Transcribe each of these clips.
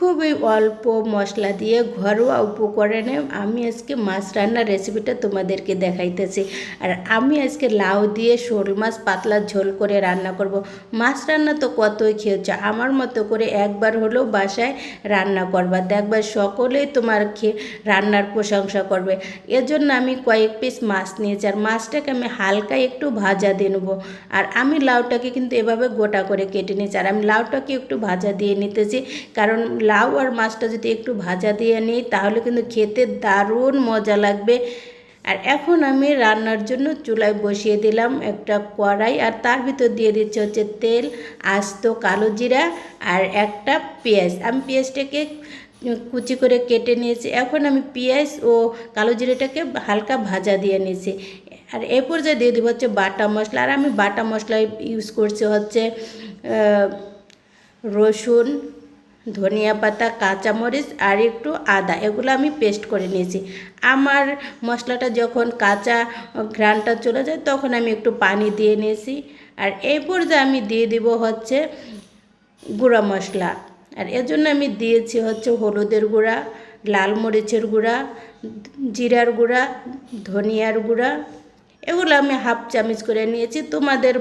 খুবই অল্প মশলা দিয়ে ঘরোয়া উপকরণে আমি আজকে মাছ রান্নার রেসিপিটা তোমাদেরকে দেখাইতেছি। আর আমি আজকে লাউ দিয়ে শোল মাছ পাতলা ঝোল করে রান্না করব। মাছ রান্না তো কতই খেয়েছো? আমার মতো করে একবার হলেও বাসায় রান্না করবা। দেখবা সকলেই তোমার খেয়ে রান্নার প্রশংসা করবে। এজন্য আমি কয়েক পিস মাছ নিয়েছি। আর মাছটাকে আমি হালকা একটু ভাজা দিয়ে নেব। আর আমি লাউটাকে কিন্তু এভাবে গোটা করে কেটে নিয়েছি। আর আমি লাউটাকে একটু ভাজা দিয়ে নিতেছি। কারণ লাউ আর মাছটা যদি একটু ভাজা দিয়ে নিই, তাহলে কিন্তু খেতে দারুণ মজা লাগবে। আর এখন আমি রান্নার জন্য চুলায় বসিয়ে দিলাম একটা কড়াই, আর তার ভিতর দিয়ে দিচ্ছে হচ্ছে তেল, আস্ত কালো জিরা আর একটা পেঁয়াজ। আমি পেঁয়াজটাকে কুচি করে কেটে নিয়েছি। এখন আমি পেঁয়াজ ও কালো জিরেটাকে হালকা ভাজা দিয়ে নিয়েছি। আর এ পর্যায়ে দিয়ে দেবো হচ্ছে বাটা মশলা। আর আমি বাটা মশলা ইউজ করছি হচ্ছে রসুন ধনিয়া পাতা, কাঁচামরিচ আর একটু আদা, এগুলো আমি পেস্ট করে নিয়েছি। আমার মশলাটা যখন কাঁচা ঘ্রানটা চলে যায়, তখন আমি একটু পানি দিয়ে নিয়েছি। আর এই পর্যায়ে আমি দিয়ে দিব হচ্ছে গুঁড়া মশলা। আর এর জন্য আমি দিয়েছি হচ্ছে হলুদের গুঁড়া, লাল মরিচের গুঁড়া, জিরার গুঁড়া, ধনিয়ার গুঁড়া এগুলো আমি হাফ চামচ করে নিয়েছি। তোমাদের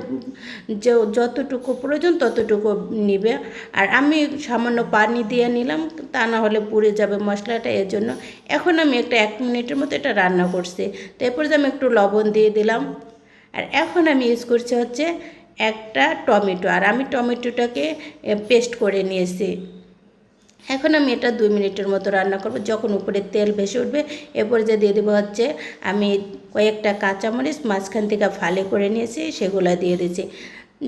যে যতটুকু প্রয়োজন ততটুকু নিবে। আর আমি সামান্য পানি দিয়ে নিলাম, তা না হলে পুড়ে যাবে মশলাটা এর জন্য এখন আমি একটা এক মিনিটের মতো এটা রান্না করছি। তো এরপর যে আমি একটু লবণ দিয়ে দিলাম। আর এখন আমি ইউজ করছি হচ্ছে একটা টমেটো। আর আমি টমেটোটাকে পেস্ট করে নিয়েছি। এখন আমি এটা দুই মিনিটের মতো রান্না করব। যখন উপরে তেল ভেসে উঠবে, এরপরে যে দিয়ে দেবো হচ্ছে আমি কয়েকটা কাঁচামরিচ, মাঝখান থেকে ফালে করে নিয়েছি, সেগুলো দিয়ে দিয়েছি।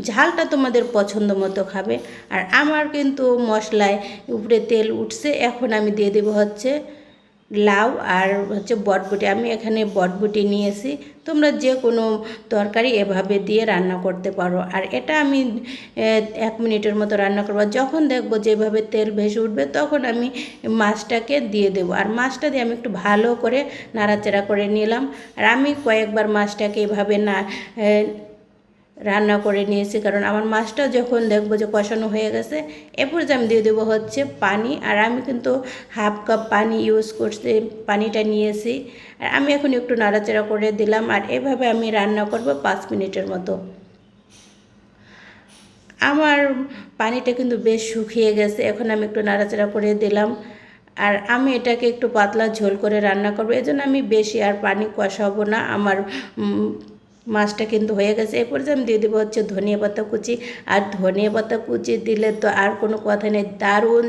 ঝালটা তোমাদের পছন্দ মতো খাবে। আর আমার কিন্তু মশলায় উপরে তেল উঠছে, এখন আমি দিয়ে দেবো হচ্ছে লাউ আর হচ্ছে বটবুটি। আমি এখানে বটবুটি নিয়েছি তোমরা যে কোনো তরকারি এভাবে দিয়ে রান্না করতে পারো। আর এটা আমি এক মিনিটের মতো রান্না করব। যখন দেখব যেভাবে তেল ভেসে উঠবে, তখন আমি মাছটাকে দিয়ে দেবো। আর মাছটা দিয়ে আমি একটু ভালো করে নাড়াচাড়া করে নিলাম। আর আমি কয়েকবার মাছটাকে এভাবে না রান্না করে নিয়েছি, কারণ আমার মাছটা যখন দেখব যে কষানো হয়ে গেছে, এরপর যে আমি দিয়ে দেবো হচ্ছে পানি। আর আমি কিন্তু হাফ কাপ পানি ইউজ করছি, পানিটা নিয়েছি। আর আমি এখন একটু নাড়াচাড়া করে দিলাম, আর এভাবে আমি রান্না করব পাঁচ মিনিটের মতো। আমার পানিটা কিন্তু বেশ শুকিয়ে গেছে, এখন আমি একটু নাড়াচাড়া করে দিলাম। আর আমি এটাকে একটু পাতলা ঝোল করে রান্না করব এই জন্য আমি বেশি আর পানি কষাবো না। আমার মাছটা কিন্তু হয়ে গেছে। এ পর্যন্ত আমি দিয়ে দেবো হচ্ছে ধনিয়া পাতা কুচি। আর ধনিয়া পাতা কুচি দিলে তো আর কোনো কথা নেই। দারুণ